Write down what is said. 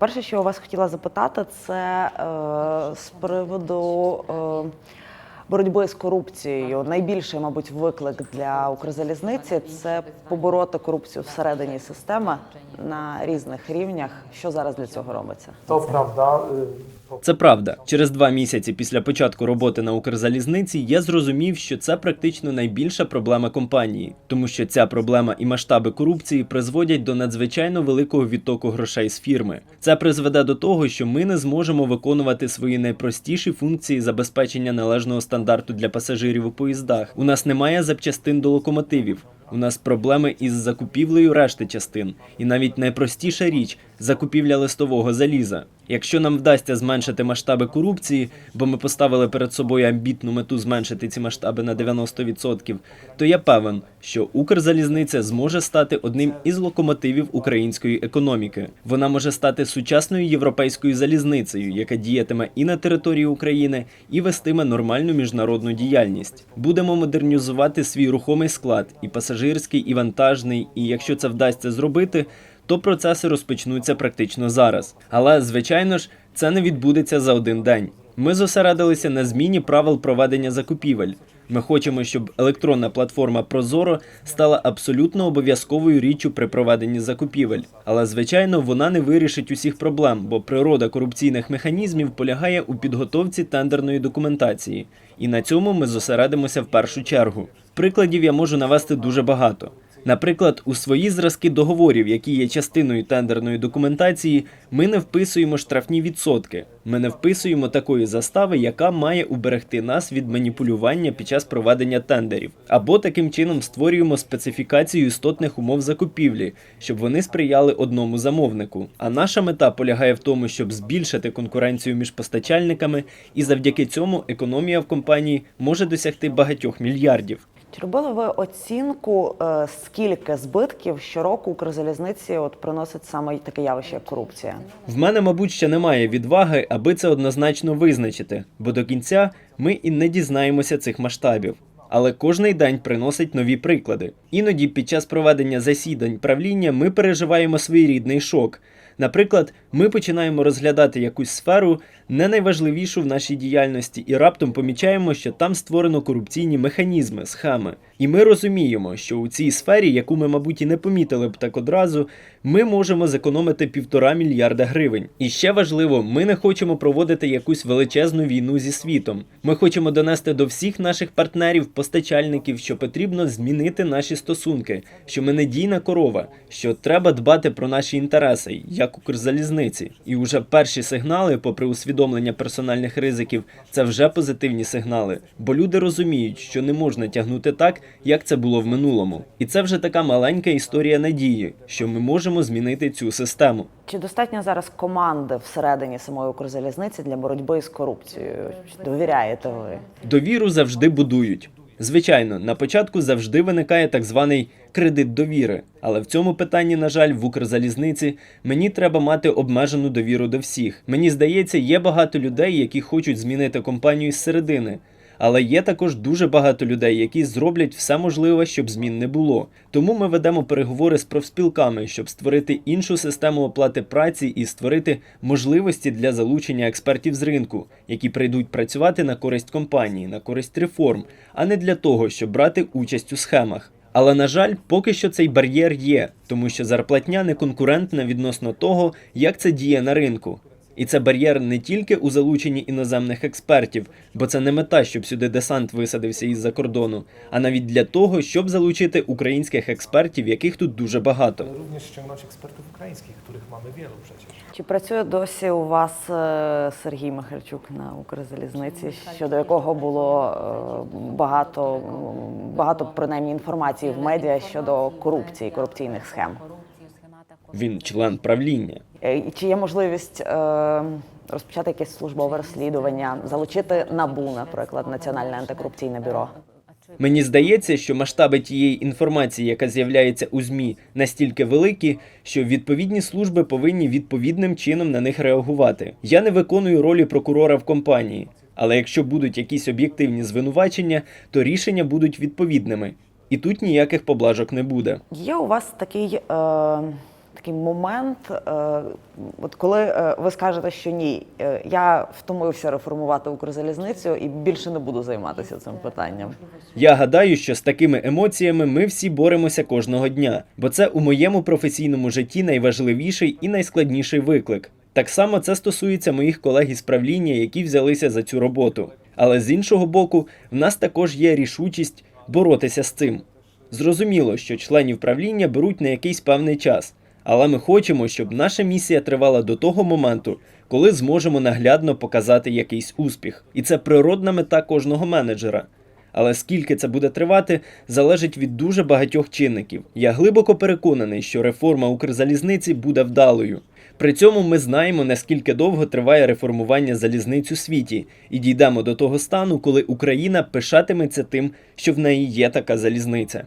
Перше, що я вас хотіла запитати, це е, з приводу е, боротьби з корупцією. Найбільший, мабуть, виклик для Укрзалізниці це побороти корупцію всередині системи на різних рівнях. Що зараз для цього робиться? То prawda. Це правда. Через два місяці після початку роботи на Укрзалізниці я зрозумів, що це практично найбільша проблема компанії, тому що ця проблема і масштаби корупції призводять до надзвичайно великого відтоку грошей з фірми. Це призведе до того, що ми не зможемо виконувати свої найпростіші функції забезпечення належного стандарту для пасажирів у поїздах. У нас немає запчастин до локомотивів. У нас проблеми із закупівлею решти частин, і навіть найпростіша річ закупівля листового заліза. Якщо нам вдасться зменшити масштаби корупції, бо ми поставили перед собою амбітну мету зменшити ці масштаби на 90%, то я певен, що Укрзалізниця зможе стати одним із локомотивів української економіки. Вона може стати сучасною європейською залізницею, яка діятиме і на території України, і вестиме нормальну міжнародну діяльність. Будемо модернізувати свій рухомий склад, і пасажирський, і вантажний. І якщо це вдасться зробити, то процеси розпочнуться практично зараз. Але, звичайно ж, це не відбудеться за один день. Ми зосередилися на зміні правил проведення закупівель. Ми хочемо, щоб електронна платформа Прозоро стала абсолютно обов'язковою річчю при проведенні закупівель. Але звичайно, вона не вирішить усіх проблем, бо природа корупційних механізмів полягає у підготовці тендерної документації. І на цьому ми зосередимося в першу чергу. Прикладів я можу навести дуже багато. Наприклад, у свої зразки договорів, які є частиною тендерної документації, ми не вписуємо штрафні відсотки. Ми не вписуємо такої застави, яка має уберегти нас від маніпулювання під час проведення тендерів. Або таким чином створюємо специфікацію істотних умов закупівлі, щоб вони сприяли одному замовнику. А наша мета полягає в тому, щоб збільшити конкуренцію між постачальниками, і завдяки цьому економія в компанії може досягти багатьох мільярдів. Чи робили ви оцінку, е, скільки збитків щороку Укрзалізниці от приносить саме таке явище, як корупція? В мене, мабуть, ще немає відваги, аби це однозначно визначити, бо до кінця ми і не дізнаємося цих масштабів. Але кожний день приносить нові приклади. Іноді під час проведення засідань правління ми переживаємо своєрідний шок. Наприклад, ми починаємо розглядати якусь сферу, не найважливішу в нашій діяльності, і раптом помічаємо, що там створено корупційні механізми, схеми. І ми розуміємо, що у цій сфері, яку ми, мабуть, і не помітили б так одразу, ми можемо зекономити півтора мільярда гривень. І ще важливо, ми не хочемо проводити якусь величезну війну зі світом. Ми хочемо донести до всіх наших партнерів, постачальників, що потрібно змінити наші стосунки, що ми недійна корова, що треба дбати про наші інтереси, як Укрзалізниці. І уже перші сигнали, попри усвідомлення персональних ризиків, це вже позитивні сигнали, бо люди розуміють, що не можна тягнути так, як це було в минулому. І це вже така маленька історія надії, що ми можемо змінити цю систему. Чи достатньо зараз команди всередині самої Укрзалізниці для боротьби з корупцією? Довіряєте ви? Довіру завжди будують. Звичайно, на початку завжди виникає так званий кредит довіри. Але в цьому питанні, на жаль, в Укрзалізниці мені треба мати обмежену довіру до всіх. Мені здається, є багато людей, які хочуть змінити компанію зсередини. Але є також дуже багато людей, які зроблять все можливе, щоб змін не було. Тому ми ведемо переговори з профспілками, щоб створити іншу систему оплати праці і створити можливості для залучення експертів з ринку, які прийдуть працювати на користь компанії, на користь реформ, а не для того, щоб брати участь у схемах. Але на жаль, поки що цей бар'єр є, тому що зарплатня не конкурентна відносно того, як це діє на ринку. І це бар'єр не тільки у залученні іноземних експертів, бо це не мета, щоб сюди десант висадився із-за кордону, а навіть для того, щоб залучити українських експертів, яких тут дуже багато. Również ściągnąć ekspertów ukraińskich, których mamy wielu przecież. Чи працює досі у вас е, Сергій Михальчук на Укрзалізниці, щодо якого було е, багато, багато принаймні інформації в медіа щодо корупції, корупційних схем? Він член правління. Е, Чи є можливість е, розпочати якесь службове розслідування, залучити набу, наприклад, Національне антикорупційне бюро? Мені здається, що масштаби тієї інформації, яка з'являється у ЗМІ, настільки великі, що відповідні служби повинні відповідним чином на них реагувати. Я не виконую ролі прокурора в компанії, але якщо будуть якісь об'єктивні звинувачення, то рішення будуть відповідними. І тут ніяких поблажок не буде. Є у вас такий е, такий момент, е, от коли е, ви скажете, що ні, е, я втомився реформувати Укрзалізницю і більше не буду займатися цим питанням. Я гадаю, що з такими емоціями ми всі боремося кожного дня, бо це у моєму професійному житті найважливіший і найскладніший виклик. Так само це стосується моїх колег із правління, які взялися за цю роботу. Але з іншого боку, в нас також є рішучість боротися з цим. Зрозуміло, що членів правління беруть на якийсь певний час, але ми хочемо, щоб наша місія тривала до того моменту, коли зможемо наглядно показати якийсь успіх. І це природна мета кожного менеджера. Але скільки це буде тривати, залежить від дуже багатьох чинників. Я глибоко переконаний, що реформа Укрзалізниці буде вдалою. При цьому ми знаємо, наскільки довго триває реформування залізниць у світі, і дійдемо до того стану, коли Україна пишатиметься тим, що в неї є така залізниця.